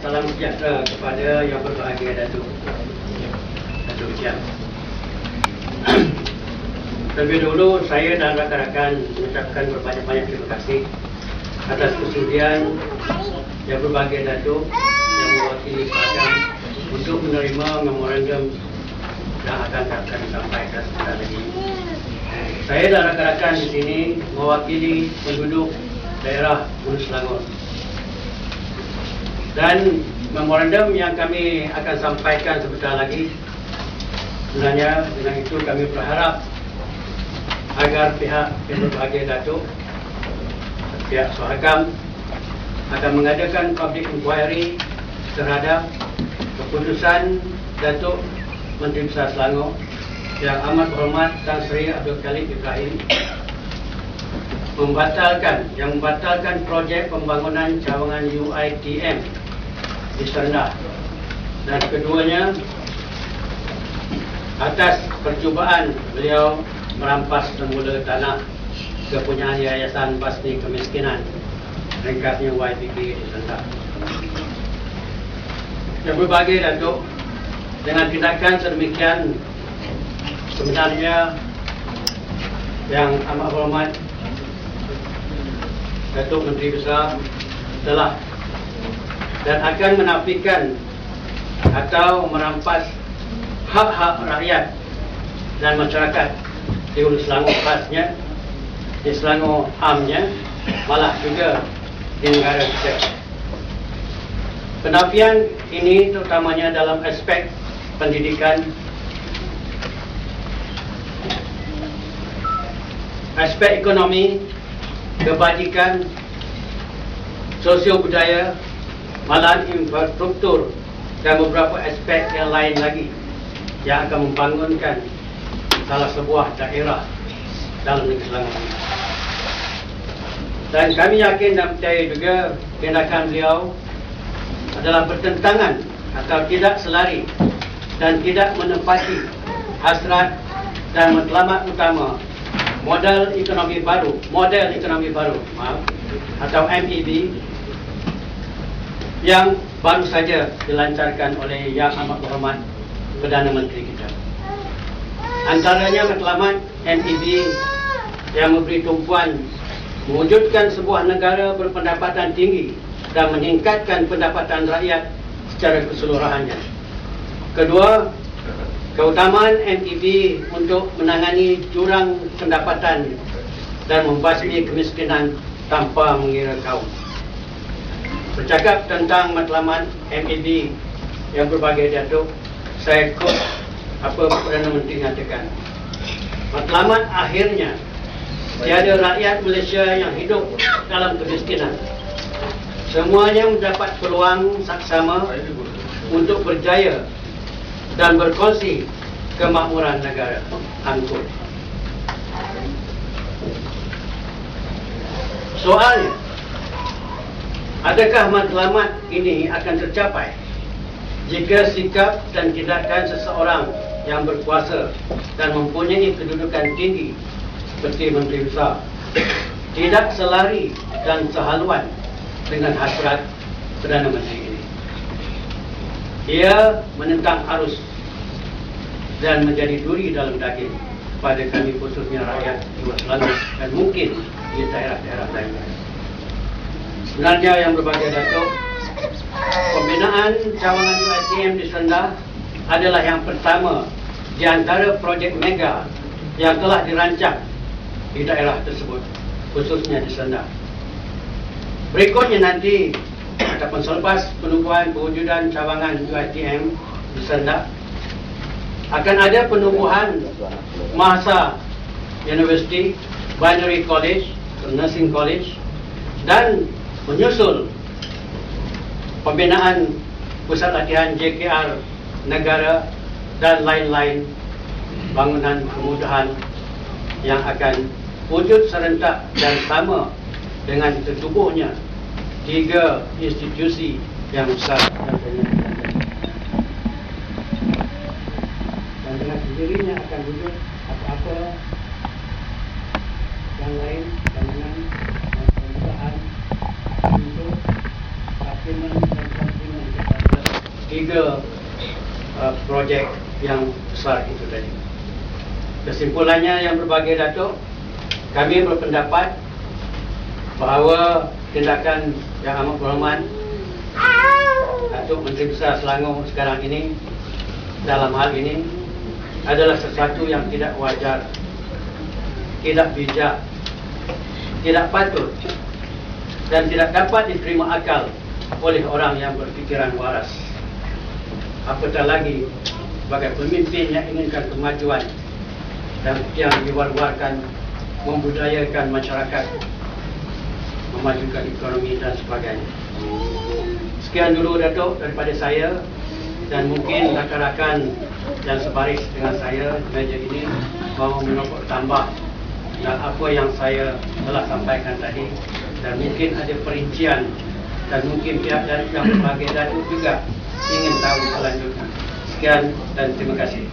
salam sejahtera kepada yang berbahagia Datuk Datuk Siap. Terlebih dulu saya dan rakan-rakan mengucapkan berbanyak-banyak terima kasih atas kesudian yang berbahagia Datuk yang mewakili Padang untuk menerima memorandum yang akan akan disampaikan sebentar lagi. Saya dan rakan-rakan di sini mewakili penduduk daerah Gunung Selangor. Dan memorandum yang kami akan sampaikan sebentar lagi sebenarnya dengan itu kami berharap agar pihak yang berbahagia Datuk pihak Suhagam akan mengadakan public inquiry terhadap keputusan Datuk Menteri Besar Selangor yang amat berhormat Tan Sri Abdul Khalid Ibrahim membatalkan yang membatalkan projek pembangunan cawangan UITM di Serendah dan keduanya atas percubaan beliau merampas semula tanah kepunyaan Yayasan Basni Kemiskinan ringkasnya YPK di Serendah yang berbagai Datuk dengan tindakan sedemikian sebenarnya yang amat hormat Datuk Menteri Besar telah dan akan menafikan atau merampas hak-hak rakyat dan masyarakat di Hulu Selangor khasnya, di Selangor amnya, malah juga di negara kita. Penafian ini terutamanya dalam aspek pendidikan, aspek ekonomi, kebajikan, sosio budaya, malahan infrastruktur dan beberapa aspek yang lain lagi yang akan membangunkan salah sebuah daerah dalam negeri Selangor ini. Dan kami yakin dan percaya juga tindakan beliau adalah bertentangan atau tidak selari dan tidak menepati hasrat dan matlamat utama modal ekonomi baru, model ekonomi baru, maaf, atau MEB yang baru saja dilancarkan oleh Yang Amat Berhormat Perdana Menteri kita. Antaranya matlamat MEB yang memberi tumpuan mewujudkan sebuah negara berpendapatan tinggi dan meningkatkan pendapatan rakyat secara keseluruhannya. Kedua, keutamaan MEB untuk menangani jurang pendapatan dan membasmi kemiskinan tanpa mengira kaum. Bercakap tentang matlamat MEB yang berbagai datuk, saya ikut apa Perdana Menteri nyatakan. Matlamat akhirnya, tiada rakyat Malaysia yang hidup dalam kemiskinan. Semuanya mendapat peluang saksama untuk berjaya dan berkongsi kemakmuran negara. Angkut. Soalnya, adakah matlamat ini akan tercapai jika sikap dan tindakan seseorang yang berkuasa dan mempunyai kedudukan tinggi seperti Menteri Besar tidak selari dan sehaluan dengan hasrat Perdana Menteri ini. Ia menentang arus dan menjadi duri dalam daging pada kami khususnya rakyat luar Selangor dan mungkin di daerah-daerah lainnya. Sebenarnya yang berbagai datuk, pembinaan cawangan UITM di Senda adalah yang pertama di antara projek mega yang telah dirancang di daerah tersebut, khususnya di Senda. Berikutnya nanti ataupun selepas penubuhan pewujudan cawangan UITM di Senda, akan ada penubuhan masa University, Binary College, Nursing College dan menyusul pembinaan pusat latihan JKR negara dan lain-lain bangunan kemudahan yang akan wujud serentak dan sama dengan tertubuhnya tiga institusi yang besar dan ternyata dan dengan sendirinya akan wujud apa-apa yang lain bangunan dan perusahaan untuk hakiman dan konsumen tiga uh, projek yang besar itu tadi. Kesimpulannya yang berbagai Datuk, kami berpendapat bahawa tindakan yang amat berhormat Datuk Menteri Besar Selangor sekarang ini dalam hal ini adalah sesuatu yang tidak wajar, tidak bijak, tidak patut dan tidak dapat diterima akal oleh orang yang berfikiran waras. Apatah lagi sebagai pemimpin yang inginkan kemajuan dan yang diwar-warkan membudayakan masyarakat, memajukan ekonomi dan sebagainya. Sekian dulu Datuk daripada saya dan mungkin rakan-rakan yang sebaris dengan saya meja ini mahu menokok tambah dan apa yang saya telah sampaikan tadi dan mungkin ada perincian dan mungkin pihak dari yang berbagai Datuk juga ingin tahu selanjutnya. Sekian dan terima kasih.